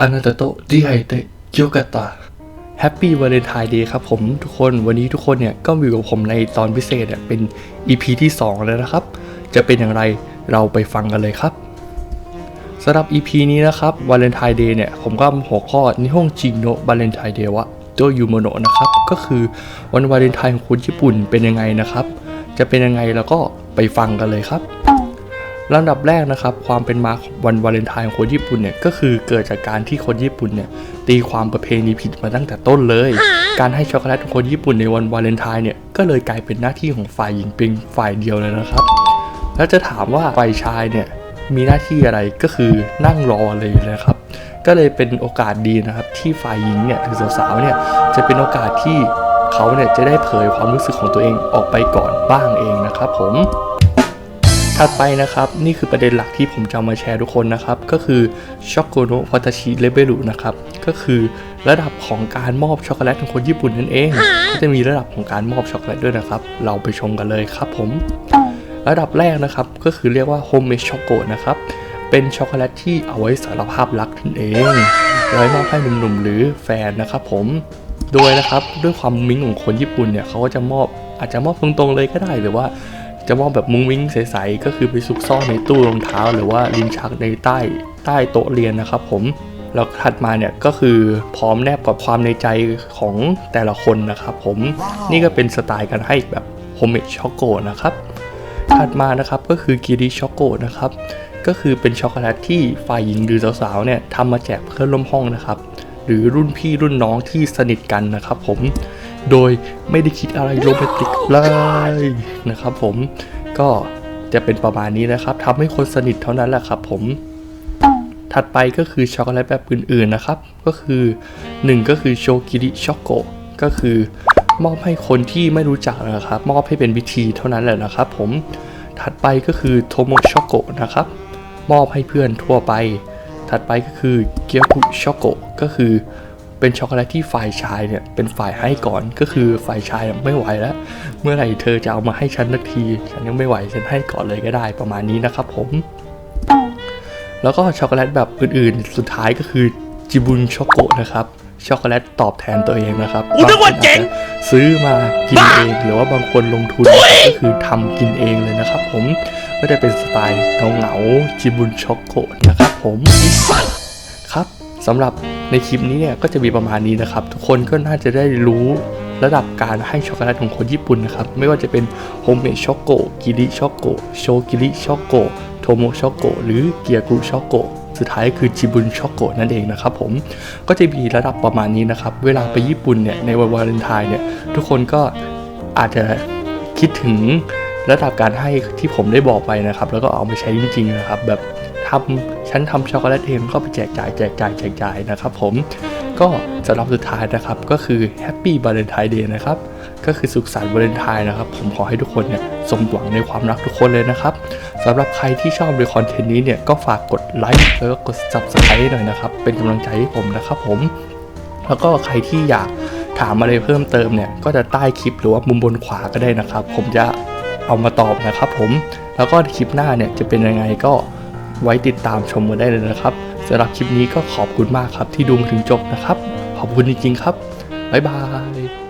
อนาโตโตดีไฮเตะโยกตาแฮปปี้วาเลนไทน์เดย์ครับผมทุกคนวันนี้ทุกคนเนี่ยก็อยู่กับผมในตอนพิเศษเป็น EP ที่ 2 แล้วนะครับ จะเป็นอย่างไรเราไปฟังกันเลยครับสำหรับ EP นี้นะครับวาเลนไทน์เดย์เนี่ยผมก็หัวข้อนห้องจิงโนะวาเลนไทน์เดย์วะโดยยูโมโนนะครับ ก็คือวันวาเลนไทน์ของคนญี่ปุ่นเป็นยังไงนะครับ จะเป็นยังไงแล้วก็ไปฟังกันเลยครับ ลำดับแรกนะครับ ความเป็นมาของวันวาเลนไทน์ของคนญี่ปุ่นเนี่ยก็คือเกิดจากการที่คนญี่ปุ่นเนี่ยตีความประเพณีผิดมาตั้งแต่ต้นเลย การให้ช็อกโกแลตของคนญี่ปุ่นในวันวาเลนไทน์เนี่ยก็เลยกลายเป็นหน้าที่ของฝ่ายหญิงเพียงฝ่ายเดียวเลยนะครับ แล้วจะถามว่าฝ่ายชายเนี่ยมีหน้าที่อะไรก็คือนั่งรอเลยนะครับ ก็เลยเป็นโอกาสดีนะครับ ที่ฝ่ายหญิงเนี่ยหรือสาวๆเนี่ยจะเป็นโอกาสที่เขาเนี่ยจะได้เผยความรู้สึกของตัวเองออกไปก่อนบ้างเองนะครับผม ถัดไปนะครับ นี่คือประเด็นหลักที่ผมจะเอามาแชร์ทุกคนนะครับ ก็คือช็อกโกโนวัตชิเลเบลุนะครับ ก็คือระดับของการมอบช็อกโกแลตของคนญี่ปุ่นนั่นเองก็จะมีระดับของการมอบช็อกโกแลตด้วยนะครับ เราไปชมกันเลยครับผมระดับแรกนะครับก็คือเรียกว่าโฮมเมดช็อกโกนะครับเป็นช็อกโกแลตที่เอาไว้สารภาพรักนั่นเองไว้มอบให้หนุ่มๆหรือแฟนนะครับผมโดยนะครับด้วยความมิ้งของคนญี่ปุ่นเนี่ยเขาก็จะมอบอาจจะมอบตรงๆเลยก็ได้หรือว่า จะมอบแบบมุ้งมิ้งใสๆก็คือไปซุกซ่อนในตู้รองเท้า หรือว่าลิ้นชักในใต้ใต้โต๊ะเรียนนะครับผมแล้วถัดมาเนี่ยก็คือพร้อมแนบกับความในใจของแต่ละคนนะครับผมนี่ก็เป็นสไตล์การให้แบบโฮมเมดช็อกโกนะครับถัดมานะครับก็คือกิริช็อกโกนะครับก็คือเป็นช็อกโกแลตที่ฝ่ายหญิงหรือสาวๆเนี่ยทำมาแจกเพื่อนร่วมห้องนะครับ หรือรุ่นพี่รุ่นน้องที่สนิทกันนะครับผม โดยไม่ได้คิดอะไรโรแมนติกเลยนะครับผมก็จะเป็นประมาณนี้นะครับทำให้คนสนิทเท่านั้นแหละครับผมถัดไปก็คือช็อกโกแลตแบบอื่นๆนะครับ ก็คือ 1 ก็คือโชกิริช็อกโกก็คือมอบให้คนที่ไม่รู้จักนะครับ มอบให้เป็นวิธีเท่านั้นแหละนะครับ ผมถัดไปก็คือโทโมช็อกโกนะครับ มอบให้เพื่อนทั่วไป ถัดไปก็คือเกียวกุช็อกโกก็คือ เป็นช็อกโกแลตที่ฝ่ายชายเนี่ยเป็นฝ่ายให้ก่อนก็คือฝ่ายชายไม่ไหวแล้ว เมื่อไหร่เธอจะเอามาให้ฉันสักที ฉันยังไม่ไหวฉันให้ก่อนเลยก็ได้ประมาณนี้นะครับผม แล้วก็ช็อกโกแลตแบบอื่นๆ สุดท้ายก็คือจิบุนช็อกโกนะครับช็อกโกแลตตอบแทนตัวเองนะครับอุ๊ยนึกว่าเจ๋งบคนอจจะซื้อมากินเองหรือว่าบางคนลงทุนนะครับก็คือทำกินเองเลยนะครับ ผมก็จะเป็นสไตล์เหงาๆจิบุนช็อกโกนะครับ ผมครับสำหรับ ในคลิปนี้เนี่ยก็จะมีประมาณนี้นะครับ ทุกคนก็น่าจะได้รู้ระดับการให้ช็อกโกแลตของคนญี่ปุ่นนะครับ ไม่ว่าจะเป็นโฮมเมดช็อกโกกิริช็อกโกโชกิริช็อกโกโทโมช็อกโกหรือเกียกุช็อกโกสุดท้ายคือจิบุนช็อกโกนั่นเองนะครับผมก็จะมีระดับประมาณนี้นะครับ เวลาไปญี่ปุ่นเนี่ยในวันวาเลนไทน์เนี่ยทุกคนก็อาจจะคิดถึงระดับการให้ที่ผมได้บอกไปนะครับ แล้วก็เอามาใช้จริงๆนะครับแบบ ทำฉันทำช็อกโกแลตเองก็ไปแจกจ่ายแจกจ่ายแจกจ่ายนะครับผมก็สำหรับสุดท้ายนะครับก็คือแฮปปี้ a าเลนไทน์เดย์นะครับก็คือสุขสันต์วาเลนไทน์นะครับ ผมขอให้ทุกคนเนี่ยสมหวังในความรักทุกคนเลยนะครับสำหรับใครที่ชอบในคอนเทนต์นี้เนี่ยก็ฝากกดไลค์แล้วก็กด subscribe หน่อยนะครับ เป็นกำลังใจให้ผมนะครับผม แล้วก็ใครที่อยากถามอะไรเพิ่มเติมเนี่ย ก็จะใต้คลิปหรือว่ามุมบนขวาก็ได้นะครับ ผมจะเอามาตอบนะครับผมแล้วก็คลิปหน้าเนี่ยจะเป็นยังไงก็ ไว้ติดตามชมกันได้เลยนะครับสำหรับคลิปนี้ก็ขอบคุณมากครับที่ดูมาถึงจบนะครับ ขอบคุณจริงๆครับ บ๊ายบาย